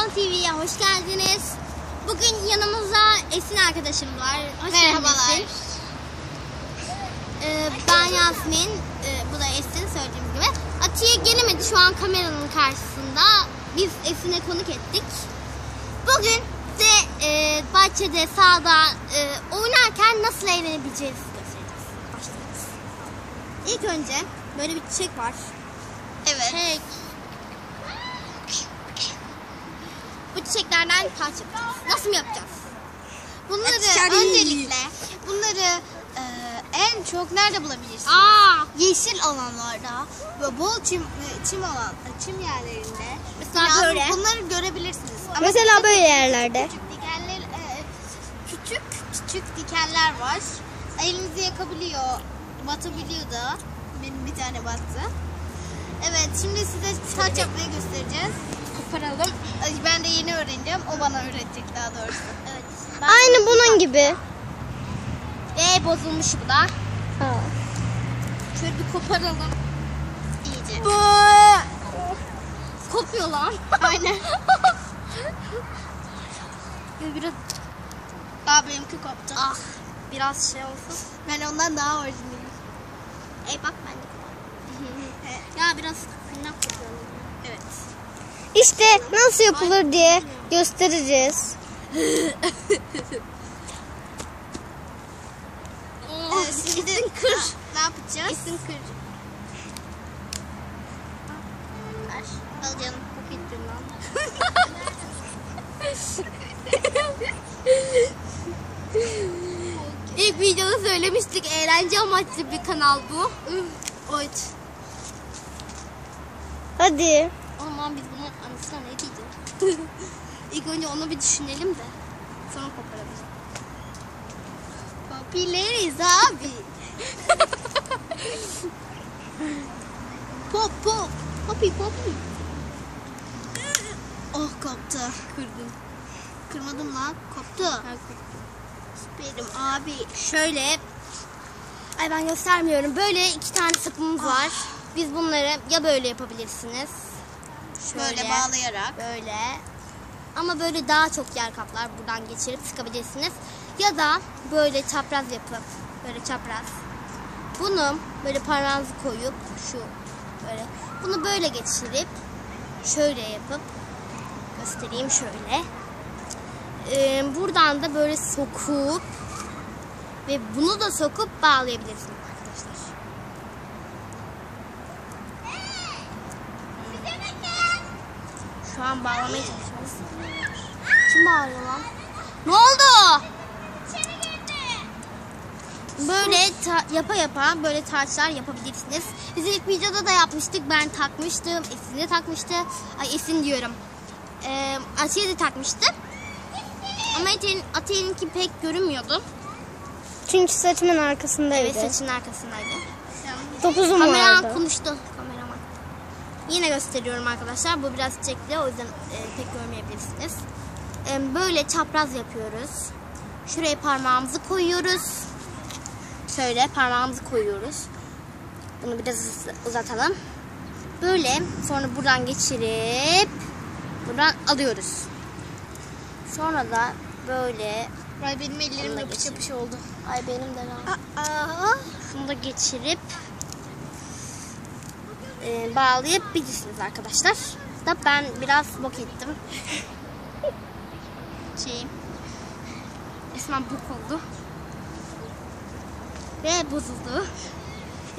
Fon TV'ye hoş geldiniz. Bugün yanımızda Esin arkadaşımız var. Hoş Merhabalar. Ee, ben Yasmin, ee, bu da Esin söylediğim gibi. Atiye gelemedi şu an kameranın karşısında. Biz Esin'e konuk ettik. Bugün de e, bahçede, sahada e, oynarken nasıl eğlenebileceğiz göstereceğiz. Başlayacağız. İlk önce böyle bir çiçek var. Evet. Çiçek. Bu çiçeklerden yapacağız. Nasıl mı yapacağız? Bunları Açarı. öncelikle bunları e, en çok nerede bulabilirsiniz? Aa, Yeşil alanlarda ve bol çim e, çim alan e, çim yerlerinde Mesela falan böyle. bunları görebilirsiniz. Ama Mesela böyle yerlerde. küçük dikenler e, küçük küçük dikenler var. Elinizi yakabiliyor, batabiliyor da. Benim bir tane battı. Evet, şimdi size taç yapmayı göstereceğiz. Koparalım. Ay, Ben de yeni öğreneceğim. O bana öğretecek daha doğrusu. Evet. Ben Aynı bunun gibi. Ve bozulmuş bu da. Ha. Şöyle bir koparalım. iyice. Kopuyor lan. Aynen. Biraz Daha benimki koptu. ah biraz şey olsun. Ben ondan daha orijinalim. Ey bak ben de ya biraz kaynak koyalım. Evet. İşte nasıl yapılır diye göstereceğiz. Oh, Ee, şimdi kır. Ne yapacağız? Esin kır. Al canım. Pakettim lan. İlk videoda söylemiştik eğlence amaçlı bir kanal bu. Evet. Hadi. O zaman biz bunun anısına ne diyeceğiz? İlk önce onu bir düşünelim de sonra koparalım. Popüleriz abi. pop pop. Poppy poppy. Oh koptu. Kırdım. Kırmadım lan. Koptu. Kırdım. Benim abi. Şöyle Ay ben göstermiyorum. Böyle iki tane sapımız var. Biz bunları ya böyle yapabilirsiniz. Böyle bağlayarak. Böyle. Ama böyle daha çok yer kaplar. Buradan geçirip sıkabilirsiniz. Ya da böyle çapraz yapıp böyle çapraz. Bunu böyle parmağınızı koyup şu böyle bunu böyle geçirip şöyle yapıp göstereyim şöyle. Ee, buradan da böyle sokup ve bunu da sokup bağlayabilirsiniz Şu an bağlamaya çalışıyoruz. Kim bağırıyor lan? Ne oldu? Böyle yapa yapa böyle taçlar yapabilirsiniz. Biz ilk videoda da yapmıştık. Ben takmıştım. Esin de takmıştı. Ay Esin diyorum. Ee, Atiye de takmıştı. Ama Atiye'nin, Atiye'ninki pek görünmüyordu. Çünkü saçımın arkasındaydı. Evet saçının arkasındaydı. Topuzum Kameraman vardı. konuştu. Kameraman. Yine gösteriyorum arkadaşlar. Bu biraz çekti. O yüzden e, pek görmeyebilirsiniz. E, böyle çapraz yapıyoruz. Şuraya parmağımızı koyuyoruz. Şöyle parmağımızı koyuyoruz. Bunu biraz uz- uzatalım. Böyle sonra buradan geçirip buradan alıyoruz. Sonra da böyle Ay benim ellerim yapış yapış oldu. ay benim de lan. Aa. Şunu da geçirip e, bağlayabilirsiniz arkadaşlar. Da ben biraz bok ettim. Şeyim. Resmen bok oldu. Ve bozuldu.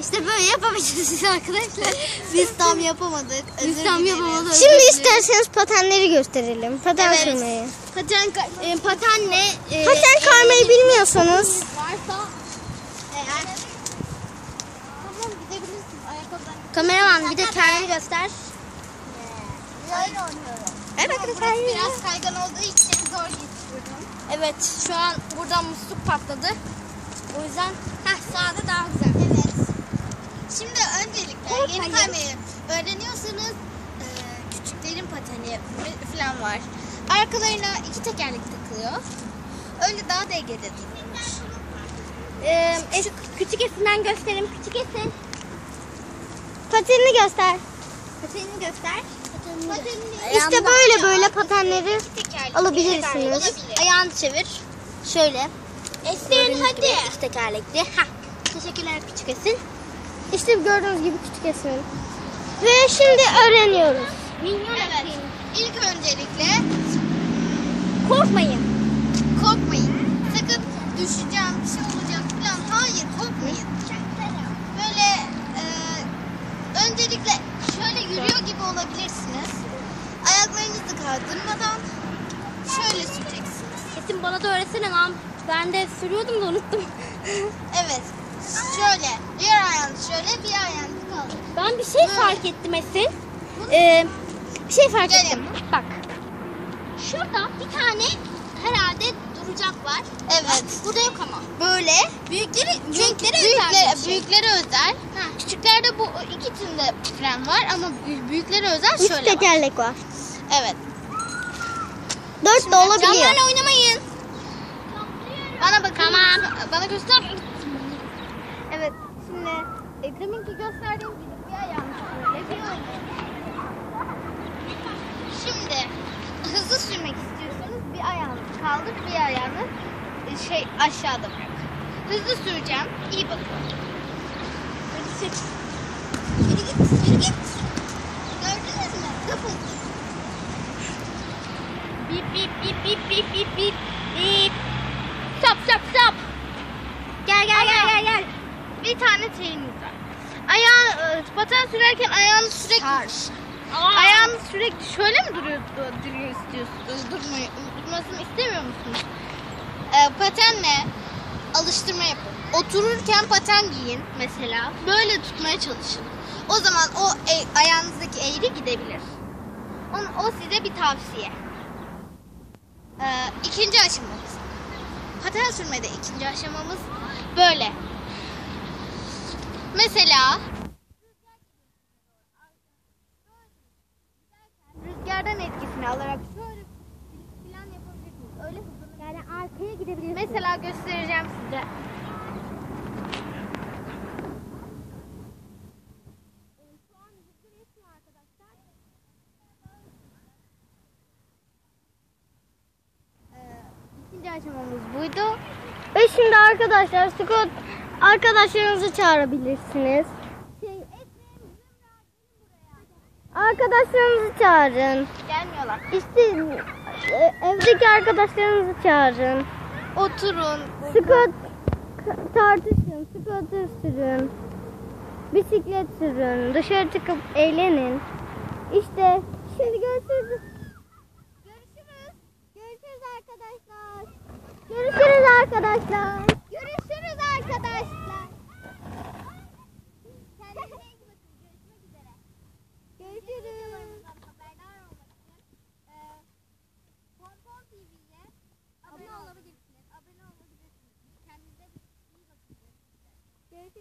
İşte böyle yapabilirsiniz arkadaşlar. Biz tam yapamadık. Biz Özür tam dileriz. yapamadık. Şimdi isterseniz patenleri gösterelim. Paten Evet. sürmeyi. Paten, e, patenle e, Paten kaymayı bilmiyorsanız varsa kameraman bir de kendini göster. Oyun oynuyorum. Evet arkadaşlar. Biraz kaygan olduğu için zor geçiyorum. Evet şu an buradan musluk patladı. O yüzden heh, sağda daha güzel. Evet. Şimdi öncelikle Korkmayın. yeni kaymayı öğreniyorsanız e, küçüklerin pateni falan var. Arkalarına iki tekerlek takılıyor. Önce daha dengede durulmuş. Ee, küçük, küçük esinden gösterim. Küçük esin. Patenini göster. Patenini göster. Paten İşte böyle böyle patenleri alabilirsiniz. Olabilir. Ayağını çevir. Şöyle. Esin hadi. iki tekerlekli. Hah. Teşekkürler küçük Esin. İşte gördüğünüz gibi küçük esmer. Ve şimdi öğreniyoruz. Evet. İlk öncelikle korkmayın. Sakın düşeceğim, bir şey olacak falan. Hayır, korkmayın. Böyle e, öncelikle şöyle yürüyor gibi olabilirsiniz. Ayaklarınızı kaldırmadan şöyle süreceksiniz. Esin bana da öğretsene lan. Ben de sürüyordum da unuttum. Evet. Şöyle. Diğer ayağınız şöyle, diğer ayağınızı kaldır. Ben bir şey fark ettim Esin. Ee, bir şey fark Gelin. ettim. Bak. Şurada bir tane herhalde duracak var. Evet. Burada yok ama. Böyle. Büyükleri, Çünkü büyüklere büyükleri, özel bir şey. büyüklere özel. Küçüklerde bu ikisinde fren var ama büyük- büyüklere özel Üç şöyle var. tekerlek var. Evet. Dört de olabiliyor. Camlarla oynamayın. Bana bakın. Tamam. Bana göster. Evet. Şimdi e, deminki gösterdiğim gibi bir ayağını. Şimdi hızlı sürmek istiyorsanız bir ayağını kaldır, bir ayağını e, şey aşağıda bırak. Hızlı süreceğim. İyi bakın. Hadi git, yürü git. Bip bip bip bip bip bip bip. Stop stop stop. Gel gel gel gel gel. Bir tane şeyiniz var. Ayağı, e, paten sürerken ayağını sürekli Ayağınız sürekli şöyle mi duruyor, du- duruyor istiyorsunuz? Durmayı, durmasını istemiyor musunuz? Ee, patenle alıştırma yapın. Otururken paten giyin mesela. Böyle tutmaya çalışın. O zaman o e- ayağınızdaki eğri gidebilir. Onu, o size bir tavsiye. Ee, ikinci aşamamız. Paten sürmede ikinci aşamamız böyle. Mesela rüzgardan etkisini alarak şöyle plan yapabilirsiniz. Öyle hızlı. Yani arkaya gidebiliriz. Mesela göstereceğim size. Ee, İkinci aşamamız buydu. Ve şimdi arkadaşlar Scott arkadaşlarınızı çağırabilirsiniz. Arkadaşlarınızı çağırın. Gelmiyorlar. İşte e, evdeki arkadaşlarınızı çağırın. Oturun. Scott tartışın, scooter sürün. Bisiklet sürün, dışarı çıkıp eğlenin. İşte şimdi görüşürüz. Görüşürüz. Görüşürüz arkadaşlar. Görüşürüz arkadaşlar.